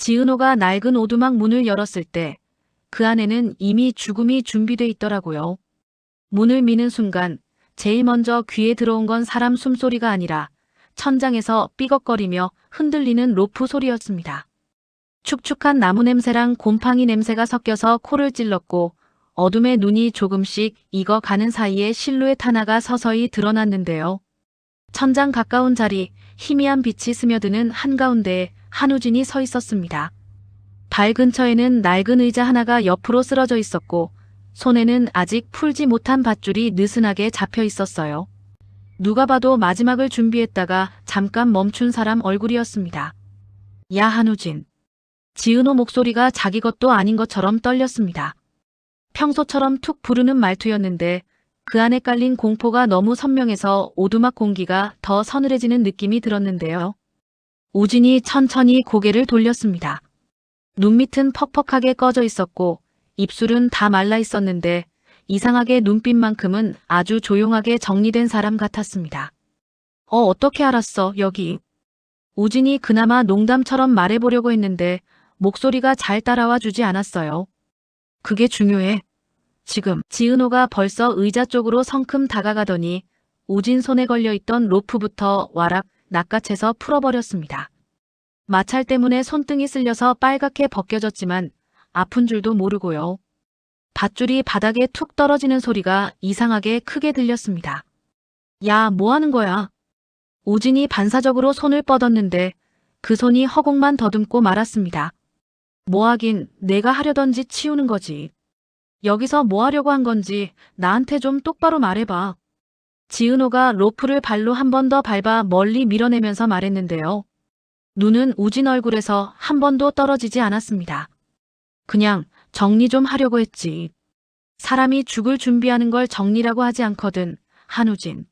지은호가 낡은 오두막 문을 열었을 때 그 안에는 이미 죽음이 준비돼 있더라고요. 문을 미는 순간 제일 먼저 귀에 들어온 건 사람 숨소리가 아니라 천장에서 삐걱거리며 흔들리는 로프 소리였습니다. 축축한 나무 냄새랑 곰팡이 냄새가 섞여서 코를 찔렀고 어둠의 눈이 조금씩 익어가는 사이에 실루엣 하나가 서서히 드러났는데요. 천장 가까운 자리, 희미한 빛이 스며드는 한가운데에 한우진이 서 있었습니다. 발 근처에는 낡은 의자 하나가 옆으로 쓰러져 있었고 손에는 아직 풀지 못한 밧줄이 느슨하게 잡혀 있었어요. 누가 봐도 마지막을 준비했다가 잠깐 멈춘 사람 얼굴이었습니다. 야 한우진. 지은호 목소리가 자기 것도 아닌 것처럼 떨렸습니다. 평소처럼 툭 부르는 말투였는데 그 안에 깔린 공포가 너무 선명해서 오두막 공기가 더 서늘해지는 느낌이 들었는데요. 우진이 천천히 고개를 돌렸습니다. 눈밑은 퍽퍽하게 꺼져 있었고 입술은 다 말라 있었는데 이상하게 눈빛만큼은 아주 조용하게 정리된 사람 같았습니다. 어, 어떻게 알았어, 여기. 우진이 그나마 농담처럼 말해보려고 했는데 목소리가 잘 따라와 주지 않았어요. 그게 중요해. 지금 지은호가 벌써 의자 쪽으로 성큼 다가가더니 우진 손에 걸려있던 로프부터 와락 낚아채서 풀어버렸습니다. 마찰 때문에 손등이 쓸려서 빨갛게 벗겨졌지만 아픈 줄도 모르고요. 밧줄이 바닥에 툭 떨어지는 소리가 이상하게 크게 들렸습니다. 야, 뭐 하는 거야? 우진이 반사적으로 손을 뻗었는데 그 손이 허공만 더듬고 말았습니다. 뭐 하긴 내가 하려던 짓 치우는 거지. 여기서 뭐 하려고 한 건지 나한테 좀 똑바로 말해봐. 지은호가 로프를 발로 한 번 더 밟아 멀리 밀어내면서 말했는데요. 눈은 우진 얼굴에서 한 번도 떨어지지 않았습니다. 그냥 정리 좀 하려고 했지. 사람이 죽을 준비하는 걸 정리라고 하지 않거든, 한우진.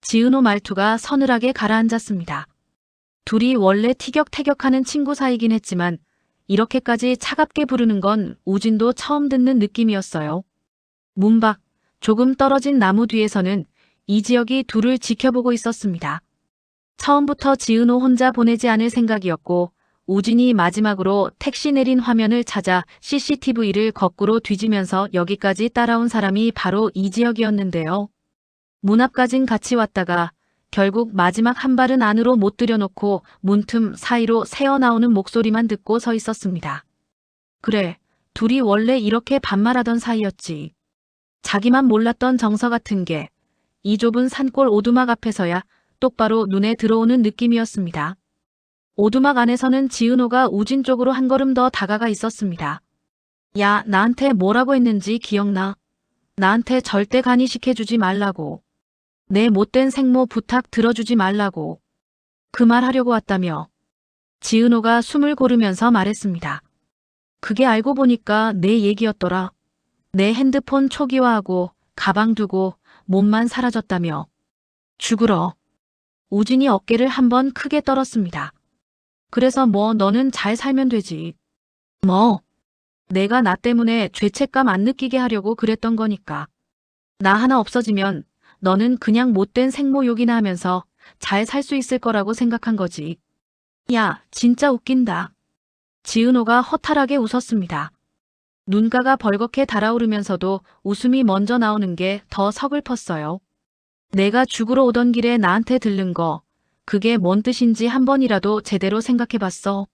지은호 말투가 서늘하게 가라앉았습니다. 둘이 원래 티격태격하는 친구 사이긴 했지만 이렇게까지 차갑게 부르는 건 우진도 처음 듣는 느낌이었어요. 문밖 조금 떨어진 나무 뒤에서는 이지혁이 둘을 지켜보고 있었습니다. 처음부터 지은호 혼자 보내지 않을 생각이었고 우진이 마지막으로 택시 내린 화면을 찾아 CCTV를 거꾸로 뒤지면서 여기까지 따라온 사람이 바로 이지혁이었는데요. 문 앞까진 같이 왔다가 결국 마지막 한 발은 안으로 못 들여놓고 문틈 사이로 새어나오는 목소리만 듣고 서 있었습니다. 그래, 둘이 원래 이렇게 반말하던 사이였지. 자기만 몰랐던 정서 같은 게 이 좁은 산골 오두막 앞에서야 똑바로 눈에 들어오는 느낌이었습니다. 오두막 안에서는 지은호가 우진 쪽으로 한 걸음 더 다가가 있었습니다. 야, 나한테 뭐라고 했는지 기억나? 나한테 절대 간이시켜주지 말라고. 내 못된 생모 부탁 들어주지 말라고. 그 말 하려고 왔다며. 지은호가 숨을 고르면서 말했습니다. 그게 알고 보니까 내 얘기였더라. 내 핸드폰 초기화하고 가방 두고 몸만 사라졌다며. 죽으러. 우진이 어깨를 한번 크게 떨었습니다. 그래서 뭐 너는 잘 살면 되지. 뭐. 내가 나 때문에 죄책감 안 느끼게 하려고 그랬던 거니까. 나 하나 없어지면 너는 그냥 못된 생모욕이나 하면서 잘 살 수 있을 거라고 생각한 거지. 야, 진짜 웃긴다. 지은호가 허탈하게 웃었습니다. 눈가가 벌겋게 달아오르면서도 웃음이 먼저 나오는 게 더 서글펐어요. 내가 죽으러 오던 길에 나한테 들른 거, 그게 뭔 뜻인지 한 번이라도 제대로 생각해 봤어.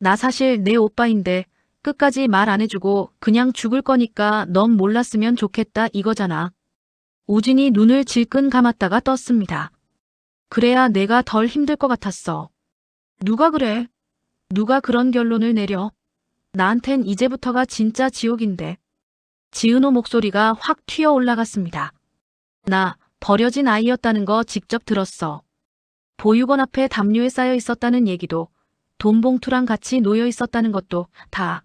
나 사실 내 오빠인데 끝까지 말 안 해주고 그냥 죽을 거니까 넌 몰랐으면 좋겠다 이거잖아. 우진이 눈을 질끈 감았다가 떴습니다. 그래야 내가 덜 힘들 것 같았어. 누가 그래? 누가 그런 결론을 내려? 나한텐 이제부터가 진짜 지옥인데. 지은호 목소리가 확 튀어 올라갔습니다. 나 버려진 아이였다는 거 직접 들었어. 보육원 앞에 담요에 쌓여 있었다는 얘기도 돈 봉투랑 같이 놓여 있었다는 것도 다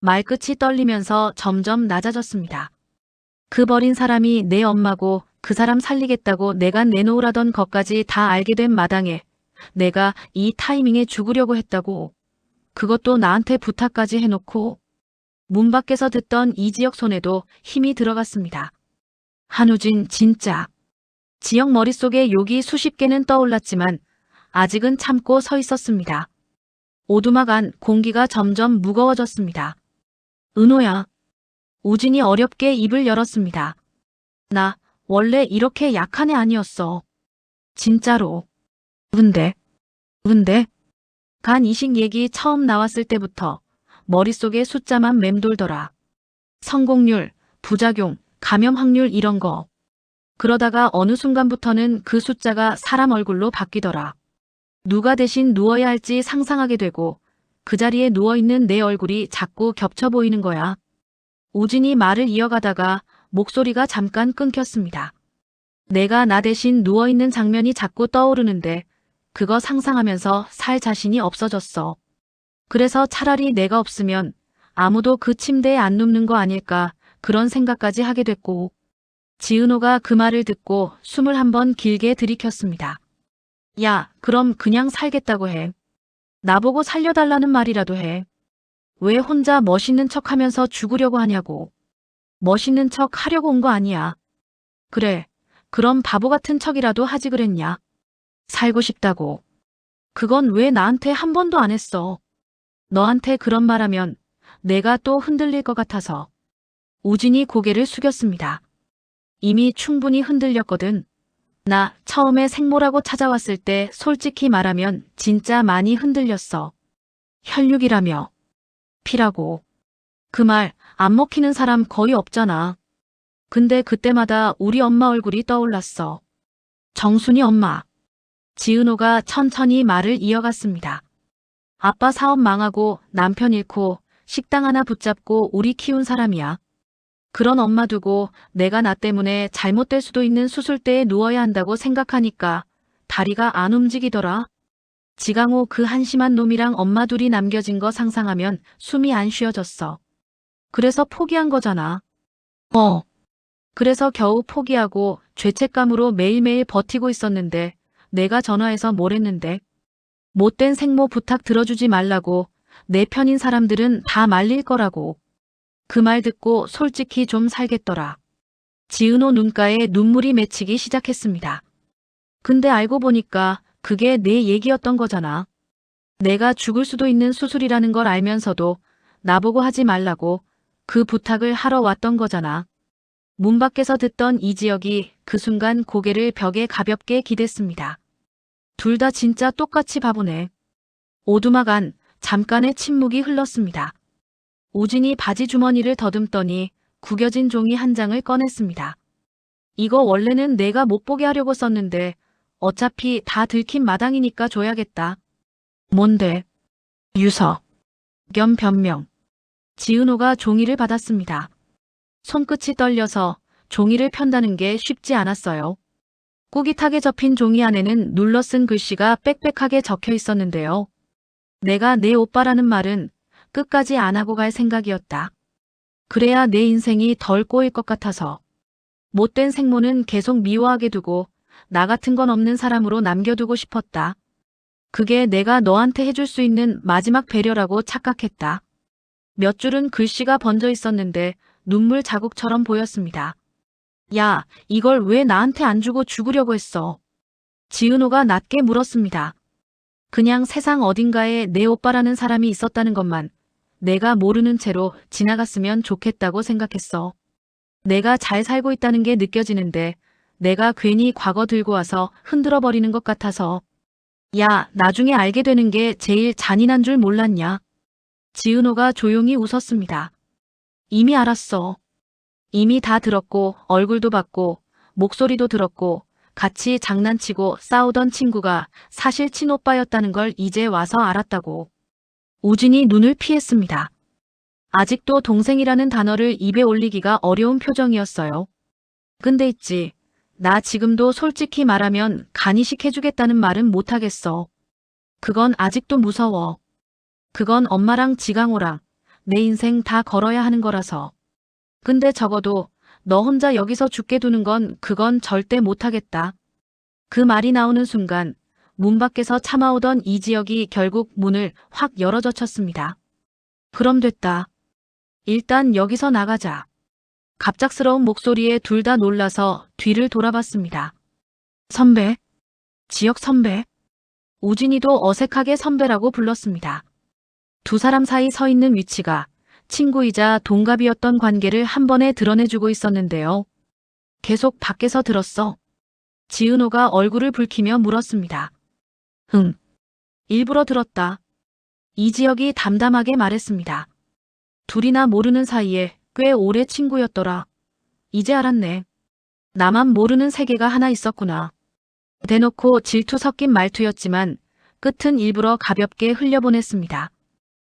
말끝이 떨리면서 점점 낮아졌습니다. 그 버린 사람이 내 엄마고 그 사람 살리겠다고 내가 내놓으라던 것까지 다 알게 된 마당에 내가 이 타이밍에 죽으려고 했다고 그것도 나한테 부탁까지 해놓고 문 밖에서 듣던 이지혁 손에도 힘이 들어갔습니다. 한우진 진짜 지역 머릿속에 욕이 수십 개는 떠올랐지만 아직은 참고 서 있었습니다. 오두막 안 공기가 점점 무거워졌습니다. 은호야. 우진이 어렵게 입을 열었습니다. 나 원래 이렇게 약한 애 아니었어. 진짜로. 근데, 근데, 간 이식 얘기 처음 나왔을 때부터 머릿속에 숫자만 맴돌더라. 성공률, 부작용, 감염 확률 이런 거. 그러다가 어느 순간부터는 그 숫자가 사람 얼굴로 바뀌더라. 누가 대신 누워야 할지 상상하게 되고 그 자리에 누워있는 내 얼굴이 자꾸 겹쳐 보이는 거야. 우진이 말을 이어가다가 목소리가 잠깐 끊겼습니다. 내가 나 대신 누워있는 장면이 자꾸 떠오르는데 그거 상상하면서 살 자신이 없어졌어. 그래서 차라리 내가 없으면 아무도 그 침대에 안 눕는 거 아닐까 그런 생각까지 하게 됐고 지은호가 그 말을 듣고 숨을 한 번 길게 들이켰습니다. 야, 그럼 그냥 살겠다고 해. 나보고 살려달라는 말이라도 해. 왜 혼자 멋있는 척 하면서 죽으려고 하냐고. 멋있는 척 하려고 온 거 아니야. 그래, 그럼 바보 같은 척이라도 하지 그랬냐. 살고 싶다고. 그건 왜 나한테 한 번도 안 했어. 너한테 그런 말하면 내가 또 흔들릴 것 같아서. 우진이 고개를 숙였습니다. 이미 충분히 흔들렸거든. 나 처음에 생모라고 찾아왔을 때 솔직히 말하면 진짜 많이 흔들렸어. 혈육이라며. 피라고. 그 말 안 먹히는 사람 거의 없잖아. 근데 그때마다 우리 엄마 얼굴이 떠올랐어. 정순이 엄마. 지은호가 천천히 말을 이어갔습니다. 아빠 사업 망하고 남편 잃고 식당 하나 붙잡고 우리 키운 사람이야. 그런 엄마 두고 내가 나 때문에 잘못될 수도 있는 수술대에 누워야 한다고 생각하니까 다리가 안 움직이더라. 지강호 그 한심한 놈이랑 엄마 둘이 남겨진 거 상상하면 숨이 안 쉬어졌어. 그래서 포기한 거잖아. 어. 그래서 겨우 포기하고 죄책감으로 매일매일 버티고 있었는데 내가 전화해서 뭘 했는데 못된 생모 부탁 들어주지 말라고 내 편인 사람들은 다 말릴 거라고. 그 말 듣고 솔직히 좀 살겠더라. 지은호 눈가에 눈물이 맺히기 시작했습니다. 근데 알고 보니까 그게 내 얘기였던 거잖아. 내가 죽을 수도 있는 수술이라는 걸 알면서도 나보고 하지 말라고 그 부탁을 하러 왔던 거잖아. 문 밖에서 듣던 이지혁이 그 순간 고개를 벽에 가볍게 기댔습니다. 둘 다 진짜 똑같이 바보네. 오두막 안 잠깐의 침묵이 흘렀습니다. 우진이 바지 주머니를 더듬더니 구겨진 종이 한 장을 꺼냈습니다. 이거 원래는 내가 못 보게 하려고 썼는데 어차피 다 들킨 마당이니까 줘야겠다. 뭔데? 유서. 겸 변명. 지은호가 종이를 받았습니다. 손끝이 떨려서 종이를 편다는 게 쉽지 않았어요. 꾸깃하게 접힌 종이 안에는 눌러 쓴 글씨가 빽빽하게 적혀 있었는데요. 내가 내 오빠라는 말은 끝까지 안 하고 갈 생각이었다. 그래야 내 인생이 덜 꼬일 것 같아서. 못된 생모는 계속 미워하게 두고 나 같은 건 없는 사람으로 남겨두고 싶었다. 그게 내가 너한테 해줄 수 있는 마지막 배려라고 착각했다. 몇 줄은 글씨가 번져 있었는데 눈물 자국처럼 보였습니다. 야, 이걸 왜 나한테 안 주고 죽으려고 했어? 지은호가 낮게 물었습니다. 그냥 세상 어딘가에 내 오빠라는 사람이 있었다는 것만 내가 모르는 채로 지나갔으면 좋겠다고 생각했어. 내가 잘 살고 있다는 게 느껴지는데 내가 괜히 과거 들고 와서 흔들어 버리는 것 같아서. 야, 나중에 알게 되는 게 제일 잔인한 줄 몰랐냐? 지은호가 조용히 웃었습니다. 이미 알았어. 이미 다 들었고 얼굴도 봤고 목소리도 들었고 같이 장난치고 싸우던 친구가 사실 친오빠였다는 걸 이제 와서 알았다고. 우진이 눈을 피했습니다. 아직도 동생이라는 단어를 입에 올리기가 어려운 표정이었어요. 근데 있지. 나 지금도 솔직히 말하면 간이식 해주겠다는 말은 못하겠어. 그건 아직도 무서워. 그건 엄마랑 지강호랑 내 인생 다 걸어야 하는 거라서. 근데 적어도 너 혼자 여기서 죽게 두는 건 그건 절대 못하겠다. 그 말이 나오는 순간 문 밖에서 참아오던 이지혁이 결국 문을 확 열어젖혔습니다. 그럼 됐다. 일단 여기서 나가자. 갑작스러운 목소리에 둘 다 놀라서 뒤를 돌아봤습니다. 선배? 지혁 선배? 우진이도 어색하게 선배라고 불렀습니다. 두 사람 사이 서 있는 위치가 친구이자 동갑이었던 관계를 한 번에 드러내주고 있었는데요. 계속 밖에서 들었어. 지은호가 얼굴을 붉히며 물었습니다. 응. 일부러 들었다. 이지혁이 담담하게 말했습니다. 둘이나 모르는 사이에 꽤 오래 친구였더라. 이제 알았네. 나만 모르는 세계가 하나 있었구나. 대놓고 질투 섞인 말투였지만 끝은 일부러 가볍게 흘려보냈습니다.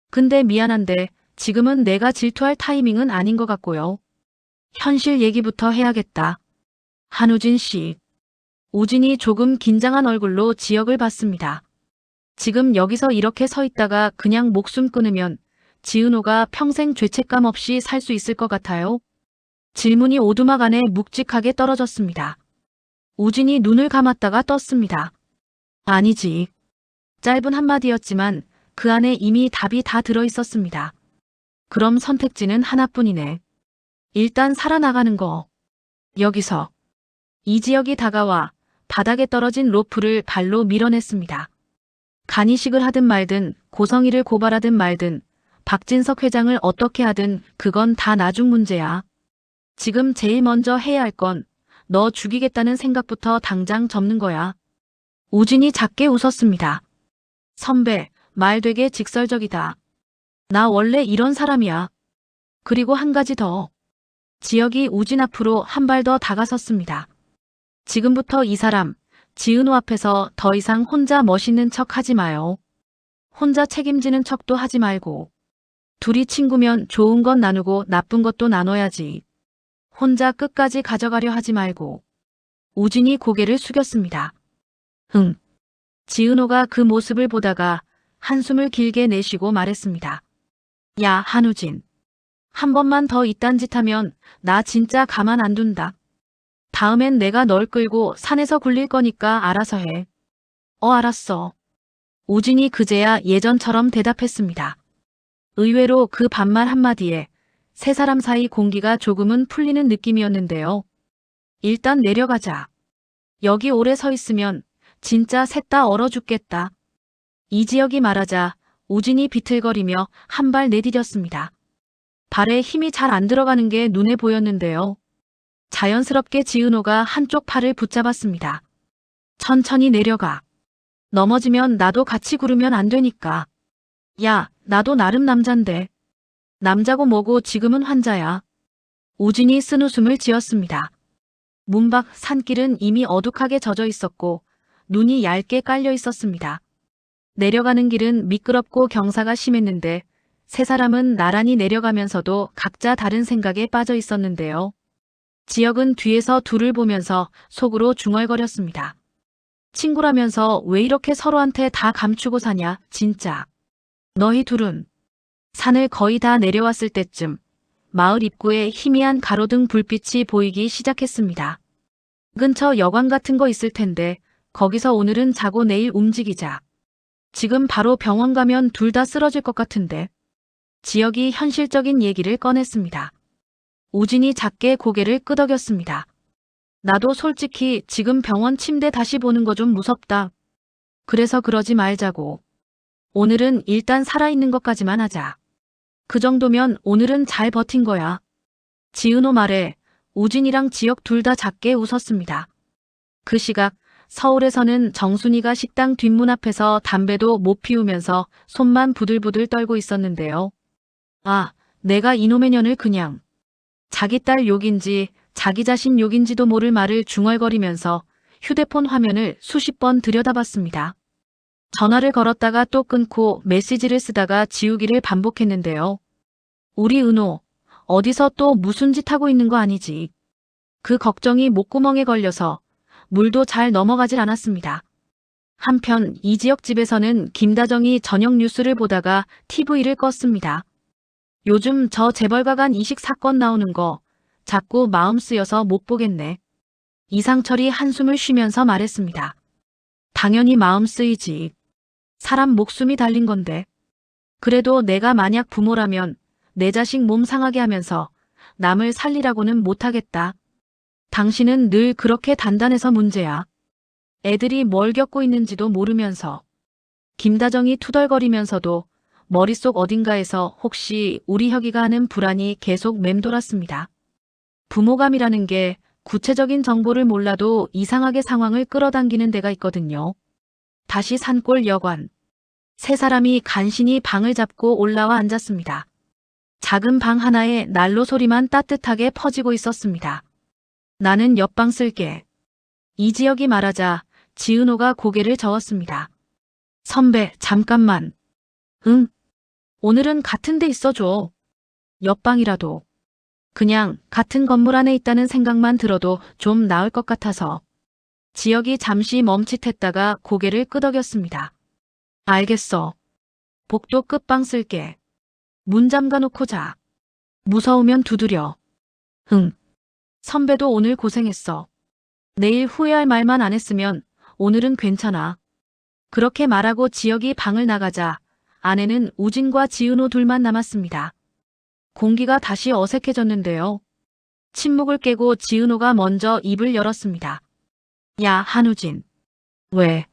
근데 미안한데 지금은 내가 질투할 타이밍은 아닌 것 같고요. 현실 얘기부터 해야겠다. 한우진 씨. 우진이 조금 긴장한 얼굴로 지역을 봤습니다. 지금 여기서 이렇게 서 있다가 그냥 목숨 끊으면 지은호가 평생 죄책감 없이 살 수 있을 것 같아요. 질문이 오두막 안에 묵직하게 떨어졌습니다. 우진이 눈을 감았다가 떴습니다. 아니지. 짧은 한마디였지만 그 안에 이미 답이 다 들어 있었습니다. 그럼 선택지는 하나뿐이네. 일단 살아나가는 거. 여기서 이지역이 다가와 바닥에 떨어진 로프를 발로 밀어냈습니다. 간이식을 하든 말든 고성희를 고발하든 말든 박진석 회장을 어떻게 하든 그건 다 나중 문제야. 지금 제일 먼저 해야 할 건 너 죽이겠다는 생각부터 당장 접는 거야. 우진이 작게 웃었습니다. 선배, 말 되게 직설적이다. 나 원래 이런 사람이야. 그리고 한 가지 더. 지역이 우진 앞으로 한 발 더 다가섰습니다. 지금부터 이 사람, 지은호 앞에서 더 이상 혼자 멋있는 척 하지 마요. 혼자 책임지는 척도 하지 말고. 둘이 친구면 좋은 건 나누고 나쁜 것도 나눠야지. 혼자 끝까지 가져가려 하지 말고. 우진이 고개를 숙였습니다. 흥. 지은호가 그 모습을 보다가 한숨을 길게 내쉬고 말했습니다. 야, 한우진. 한 번만 더 이딴 짓 하면 나 진짜 가만 안 둔다. 다음엔 내가 널 끌고 산에서 굴릴 거니까 알아서 해. 어, 알았어. 우진이 그제야 예전처럼 대답했습니다. 의외로 그 반말 한마디에 세 사람 사이 공기가 조금은 풀리는 느낌이었는데요. 일단 내려가자. 여기 오래 서 있으면 진짜 셋 다 얼어 죽겠다. 이지혁이 말하자 우진이 비틀거리며 한 발 내디뎠습니다. 발에 힘이 잘 안 들어가는 게 눈에 보였는데요. 자연스럽게 지은호가 한쪽 팔을 붙잡았습니다. 천천히 내려가. 넘어지면 나도 같이 구르면 안 되니까. 야, 나도 나름 남잔데. 남자고 뭐고 지금은 환자야. 우진이 쓴 웃음을 지었습니다. 문밖 산길은 이미 어둑하게 젖어 있었고 눈이 얇게 깔려 있었습니다. 내려가는 길은 미끄럽고 경사가 심했는데 세 사람은 나란히 내려가면서도 각자 다른 생각에 빠져 있었는데요. 지역은 뒤에서 둘을 보면서 속으로 중얼거렸습니다. 친구라면서 왜 이렇게 서로한테 다 감추고 사냐, 진짜. 너희 둘은 산을 거의 다 내려왔을 때쯤 마을 입구에 희미한 가로등 불빛이 보이기 시작했습니다. 근처 여관 같은 거 있을 텐데 거기서 오늘은 자고 내일 움직이자. 지금 바로 병원 가면 둘 다 쓰러질 것 같은데. 지역이 현실적인 얘기를 꺼냈습니다. 우진이 작게 고개를 끄덕였습니다. 나도 솔직히 지금 병원 침대 다시 보는 거 좀 무섭다. 그래서 그러지 말자고. 오늘은 일단 살아있는 것까지만 하자. 그 정도면 오늘은 잘 버틴 거야. 지은호 말에 우진이랑 지역 둘 다 작게 웃었습니다. 그 시각 서울에서는 정순이가 식당 뒷문 앞에서 담배도 못 피우면서 손만 부들부들 떨고 있었는데요. 아, 내가 이놈의 년을 그냥 자기 딸 욕인지 자기 자신 욕인지도 모를 말을 중얼거리면서 휴대폰 화면을 수십 번 들여다봤습니다. 전화를 걸었다가 또 끊고 메시지를 쓰다가 지우기를 반복했는데요. 우리 은호, 어디서 또 무슨 짓 하고 있는 거 아니지. 그 걱정이 목구멍에 걸려서 물도 잘 넘어가질 않았습니다. 한편 이 지역 집에서는 김다정이 저녁 뉴스를 보다가 TV를 껐습니다. 요즘 저 재벌가간 이식 사건 나오는 거 자꾸 마음 쓰여서 못 보겠네. 이상철이 한숨을 쉬면서 말했습니다. 당연히 마음 쓰이지. 사람 목숨이 달린 건데. 그래도 내가 만약 부모라면 내 자식 몸 상하게 하면서 남을 살리라고는 못하겠다. 당신은 늘 그렇게 단단해서 문제야. 애들이 뭘 겪고 있는지도 모르면서. 김다정이 투덜거리면서도 머릿속 어딘가에서 혹시 우리 혁이가 하는 불안이 계속 맴돌았습니다. 부모감이라는 게 구체적인 정보를 몰라도 이상하게 상황을 끌어당기는 데가 있거든요. 다시 산골 여관. 세 사람이 간신히 방을 잡고 올라와 앉았습니다. 작은 방 하나에 난로 소리만 따뜻하게 퍼지고 있었습니다. 나는 옆방 쓸게. 이지혁이 말하자 지은호가 고개를 저었습니다. 선배, 잠깐만. 응. 오늘은 같은 데 있어줘. 옆방이라도. 그냥 같은 건물 안에 있다는 생각만 들어도 좀 나을 것 같아서. 지혁이 잠시 멈칫했다가 고개를 끄덕였습니다. 알겠어. 복도 끝방 쓸게. 문 잠가 놓고 자. 무서우면 두드려. 흥. 선배도 오늘 고생했어. 내일 후회할 말만 안 했으면 오늘은 괜찮아. 그렇게 말하고 지혁이 방을 나가자 아내는 우진과 지은호 둘만 남았습니다. 공기가 다시 어색해졌는데요. 침묵을 깨고 지은호가 먼저 입을 열었습니다. 야, 한우진. 왜?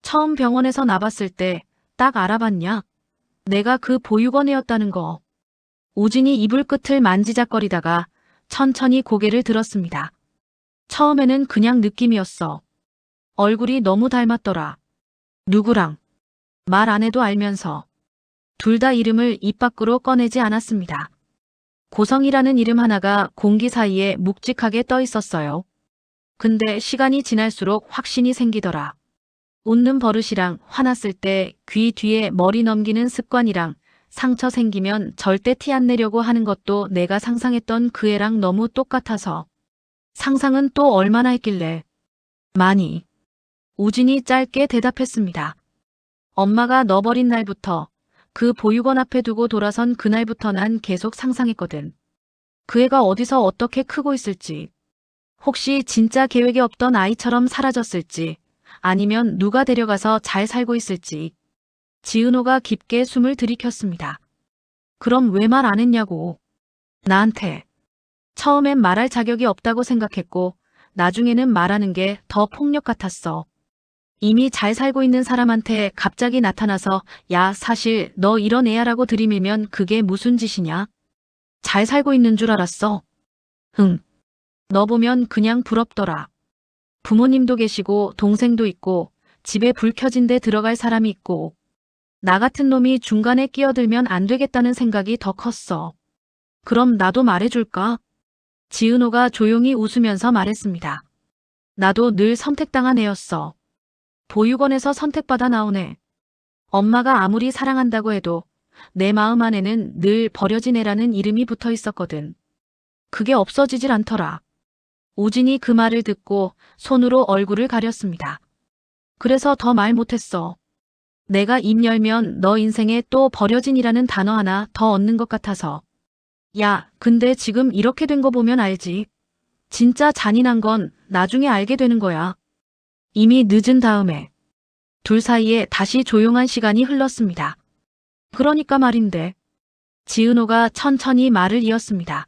처음 병원에서 나봤을 때 딱 알아봤냐? 내가 그 보육원이었다는 거. 우진이 이불 끝을 만지작거리다가 천천히 고개를 들었습니다. 처음에는 그냥 느낌이었어. 얼굴이 너무 닮았더라. 누구랑? 말 안 해도 알면서. 둘 다 이름을 입 밖으로 꺼내지 않았습니다. 고성이라는 이름 하나가 공기 사이에 묵직하게 떠 있었어요. 근데 시간이 지날수록 확신이 생기더라. 웃는 버릇이랑 화났을 때 귀 뒤에 머리 넘기는 습관이랑 상처 생기면 절대 티 안 내려고 하는 것도 내가 상상했던 그 애랑 너무 똑같아서. 상상은 또 얼마나 했길래. 많이. 우진이 짧게 대답했습니다. 엄마가 너버린 날부터 그 보육원 앞에 두고 돌아선 그날부터 난 계속 상상했거든. 그 애가 어디서 어떻게 크고 있을지. 혹시 진짜 계획에 없던 아이처럼 사라졌을지. 아니면 누가 데려가서 잘 살고 있을지. 지은호가 깊게 숨을 들이켰습니다. 그럼 왜 말 안 했냐고. 나한테. 처음엔 말할 자격이 없다고 생각했고, 나중에는 말하는 게 더 폭력 같았어. 이미 잘 살고 있는 사람한테 갑자기 나타나서 야 사실 너 이런 애야 라고 들이밀면 그게 무슨 짓이냐? 잘 살고 있는 줄 알았어. 흥. 너 보면 그냥 부럽더라. 부모님도 계시고 동생도 있고 집에 불 켜진 데 들어갈 사람이 있고 나 같은 놈이 중간에 끼어들면 안 되겠다는 생각이 더 컸어. 그럼 나도 말해줄까? 지은호가 조용히 웃으면서 말했습니다. 나도 늘 선택당한 애였어. 보육원에서 선택받아 애. 엄마가 아무리 사랑한다고 해도 내 마음 안에는 늘 버려진 애라는 이름이 붙어 있었거든. 그게 없어지질 않더라. 우진이 그 말을 듣고 손으로 얼굴을 가렸습니다. 그래서 더 말 못했어. 내가 입 열면 너 인생에 또 버려진이라는 단어 하나 더 얻는 것 같아서. 야, 근데 지금 이렇게 된 거 보면 알지. 진짜 잔인한 건 나중에 알게 되는 거야. 이미 늦은 다음에. 둘 사이에 다시 조용한 시간이 흘렀습니다. 그러니까 말인데. 지은호가 천천히 말을 이었습니다.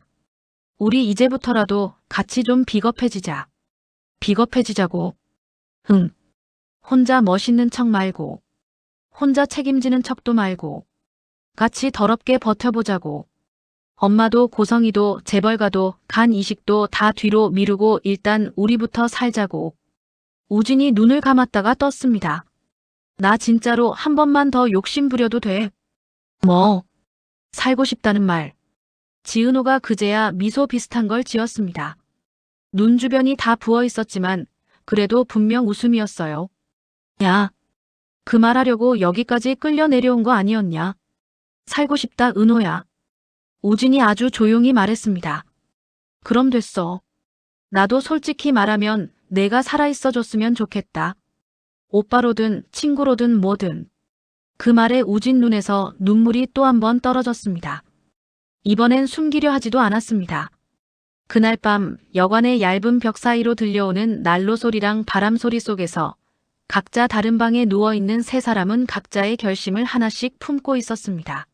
우리 이제부터라도 같이 좀 비겁해지자. 비겁해지자고. 흥. 혼자 멋있는 척 말고. 혼자 책임지는 척도 말고. 같이 더럽게 버텨보자고. 엄마도 고성이도 재벌가도 간 이식도 다 뒤로 미루고 일단 우리부터 살자고. 우진이 눈을 감았다가 떴습니다. 나 진짜로 한 번만 더 욕심 부려도 돼. 뭐? 살고 싶다는 말. 지은호가 그제야 미소 비슷한 걸 지었습니다. 눈 주변이 다 부어 있었지만 그래도 분명 웃음이었어요. 야, 그 말하려고 여기까지 끌려 내려온 거 아니었냐? 살고 싶다 은호야. 우진이 아주 조용히 말했습니다. 그럼 됐어. 나도 솔직히 말하면 내가 살아있어 줬으면 좋겠다. 오빠로든 친구로든 뭐든. 그 말에 우진 눈에서 눈물이 또 한 번 떨어졌습니다. 이번엔 숨기려 하지도 않았습니다. 그날 밤 여관의 얇은 벽 사이로 들려오는 난로 소리랑 바람 소리 속에서 각자 다른 방에 누워있는 세 사람은 각자의 결심을 하나씩 품고 있었습니다.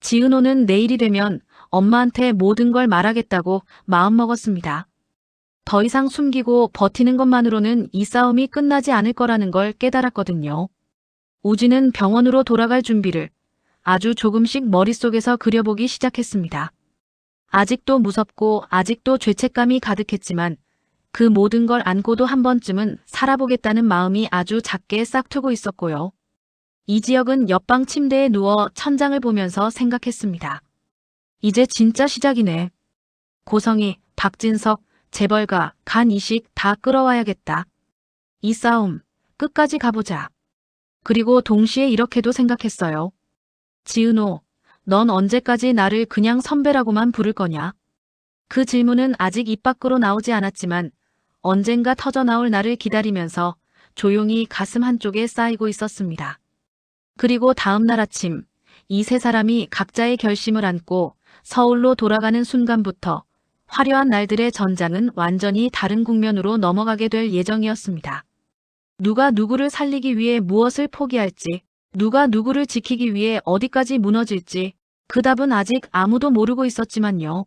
지은호는 내일이 되면 엄마한테 모든 걸 말하겠다고 마음먹었습니다. 더 이상 숨기고 버티는 것만으로는 이 싸움이 끝나지 않을 거라는 걸 깨달았거든요. 우진은 병원으로 돌아갈 준비를, 아주 조금씩 머릿속에서 그려보기 시작했습니다. 아직도 무섭고 아직도 죄책감이 가득했지만 그 모든 걸 안고도 한 번쯤은 살아보겠다는 마음이 아주 작게 싹트고 있었고요. 이 지역은 옆방 침대에 누워 천장을 보면서 생각했습니다. 이제 진짜 시작이네. 고성이, 박진석, 재벌가, 간 이식 다 끌어와야겠다. 이 싸움, 끝까지 가보자. 그리고 동시에 이렇게도 생각했어요. 지은호, 넌 언제까지 나를 그냥 선배라고만 부를 거냐? 그 질문은 아직 입 밖으로 나오지 않았지만 언젠가 터져나올 나를 기다리면서 조용히 가슴 한쪽에 쌓이고 있었습니다. 그리고 다음 날 아침, 이 세 사람이 각자의 결심을 안고 서울로 돌아가는 순간부터 화려한 날들의 전장은 완전히 다른 국면으로 넘어가게 될 예정이었습니다. 누가 누구를 살리기 위해 무엇을 포기할지, 누가 누구를 지키기 위해 어디까지 무너질지, 그 답은 아직 아무도 모르고 있었지만요.